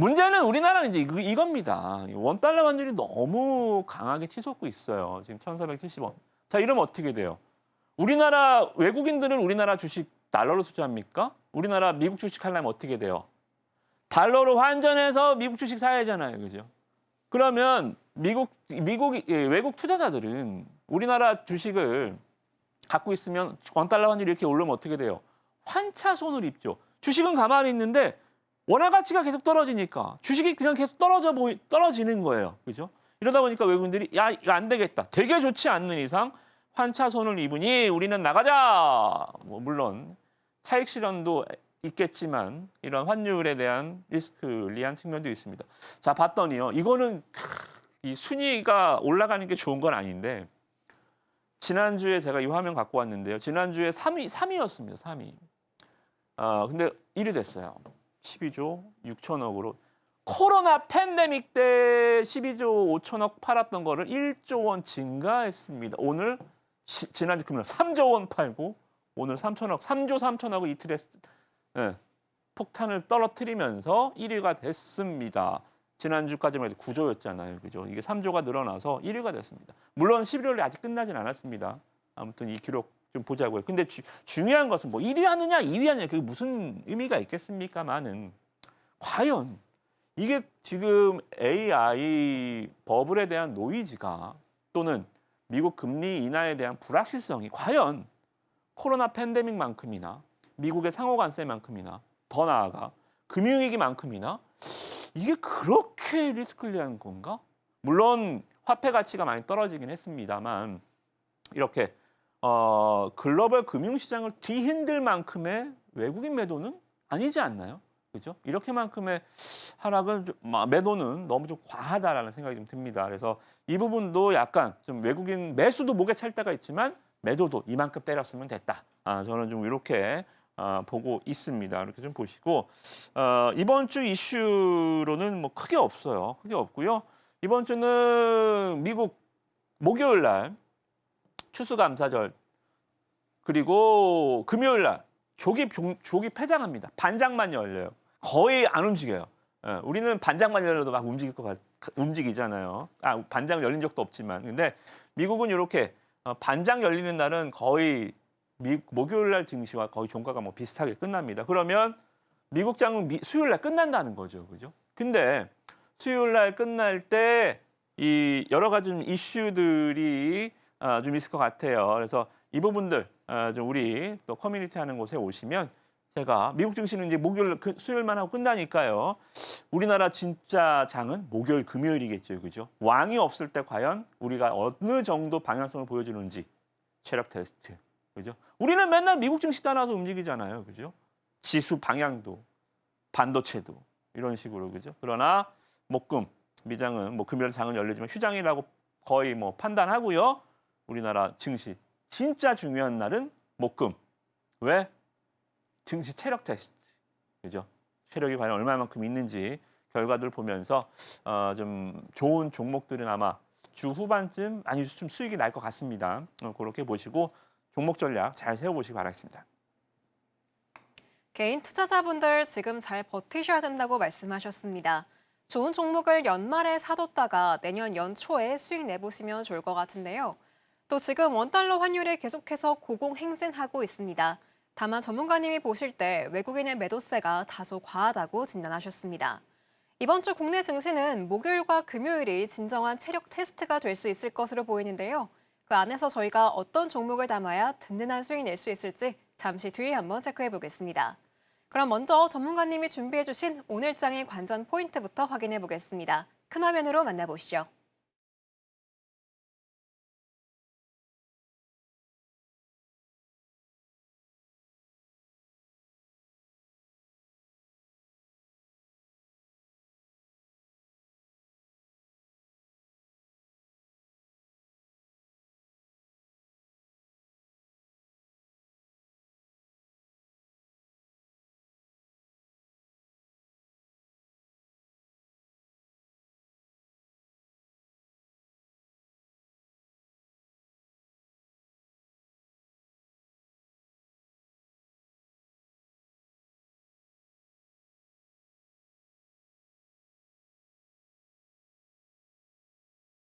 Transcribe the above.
문제는 우리나라는 이제 이- 이겁니다. 원달러 환율이 너무 강하게 치솟고 있어요. 지금 1,470원. 자, 이러면 어떻게 돼요? 우리나라 외국인들은 우리나라 주식 달러로 투자합니까? 우리나라 미국 주식 하려면 어떻게 돼요? 달러로 환전해서 미국 주식 사야 하잖아요. 그죠? 그러면 미국 미국 예, 외국 투자자들은 우리나라 주식을 갖고 있으면 원달러 환율이 이렇게 오르면 어떻게 돼요? 환차손을 입죠. 주식은 가만히 있는데 원화 가치가 계속 떨어지니까 주식이 그냥 계속 떨어져 보이 떨어지는 거예요. 그죠? 이러다 보니까 외국인들이 야 이거 안 되겠다. 되게 좋지 않는 이상 환차 손을 입으니 우리는 나가자. 뭐 물론 차익 실현도 있겠지만 이런 환율에 대한 리스크리한 측면도 있습니다. 자 봤더니요. 이거는 크, 이 순위가 올라가는 게 좋은 건 아닌데 지난주에 제가 이 화면 갖고 왔는데요. 지난주에 3위 3위였습니다. 3위. 아 근데 1위 됐어요. 12조 6천억으로 코로나 팬데믹 때 12조 5천억 팔았던 거를 1조 원 증가했습니다. 오늘 시- 지난주 금요일 3조 원 팔고 오늘 3천억 3조 3천억을 이틀에 예, 폭탄을 떨어뜨리면서 1위가 됐습니다. 지난주까지만 해도 9조였잖아요. 그죠? 이게 3조가 늘어나서 1위가 됐습니다. 물론 11월이 아직 끝나진 않았습니다. 아무튼 이 기록 좀 보자고요. 근데 주- 중요한 것은 뭐 1위 하느냐, 2위 하느냐 그게 무슨 의미가 있겠습니까만은 과연 이게 지금 AI 버블에 대한 노이즈가 또는 미국 금리 인하에 대한 불확실성이 과연 코로나 팬데믹만큼이나 미국의 상호 관세만큼이나 더 나아가 금융위기만큼이나 이게 그렇게 리스클리한 건가? 물론 화폐 가치가 많이 떨어지긴 했습니다만 이렇게 어, 글로벌 금융시장을 뒤흔들 만큼의 외국인 매도는 아니지 않나요? 그죠? 이렇게만큼의 하락은 좀, 마- 매도는 너무 좀 과하다라는 생각이 좀 듭니다. 그래서 이 부분도 약간 좀 외국인 매수도 목에 찰 때가 있지만 매도도 이만큼 때렸으면 됐다. 아, 저는 좀 이렇게 아, 보고 있습니다. 이렇게 좀 보시고 어, 이번 주 이슈로는 뭐 크게 없어요. 크게 없고요. 이번 주는 미국 목요일 날 추수감사절 그리고 금요일 날 조기 종- 조기 폐장합니다. 반장만 열려요. 거의 안 움직여요. 예, 우리는 반장만 열려도 막 움직일 것 같, 움직이잖아요. 아, 반장 열린 적도 없지만. 근데 미국은 이렇게 어, 반장 열리는 날은 거의 미, 목요일 날 증시와 거의 종가가 뭐 비슷하게 끝납니다. 그러면 미국 장은 미, 수요일 날 끝난다는 거죠. 그죠? 근데 수요일 날 끝날 때 이 여러 가지 좀 이슈들이 아, 좀 있을 것 같아요. 그래서 이 부분들 아, 좀 우리 또 커뮤니티 하는 곳에 오시면 제가 미국 증시는 이제 목요일 그 수요일만 하고 끝나니까요. 우리나라 진짜 장은 목요일 금요일이겠죠. 그죠? 왕이 없을 때 과연 우리가 어느 정도 방향성을 보여주는지 체력 테스트. 그죠? 우리는 맨날 미국 증시 따라서 움직이잖아요. 그죠? 지수 방향도 반도체도 이런 식으로 그죠? 그러나 목금 미장은 뭐 금요일 장은 열리지만 휴장이라고 거의 뭐 판단하고요. 우리나라 증시 진짜 중요한 날은 목금. 왜? 증시 체력 테스트. 그죠? 체력이 과연 얼마만큼 있는지 결과들 보면서 어, 좀 좋은 종목들은 아마 주 후반쯤 아니 좀 수익이 날 것 같습니다. 어, 그렇게 보시고 종목 전략 잘 세워보시기 바라겠습니다. 개인 투자자분들 지금 잘 버티셔야 된다고 말씀하셨습니다. 좋은 종목을 연말에 사뒀다가 내년 연초에 수익 내보시면 좋을 것 같은데요. 또 지금 원달러 환율이 계속해서 고공행진하고 있습니다. 다만 전문가님이 보실 때 외국인의 매도세가 다소 과하다고 진단하셨습니다. 이번 주 국내 증시는 목요일과 금요일이 진정한 체력 테스트가 될 수 있을 것으로 보이는데요. 그 안에서 저희가 어떤 종목을 담아야 든든한 수익 낼 수 있을지 잠시 뒤에 한번 체크해 보겠습니다. 그럼 먼저 전문가님이 준비해 주신 오늘장의 관전 포인트부터 확인해 보겠습니다. 큰 화면으로 만나보시죠.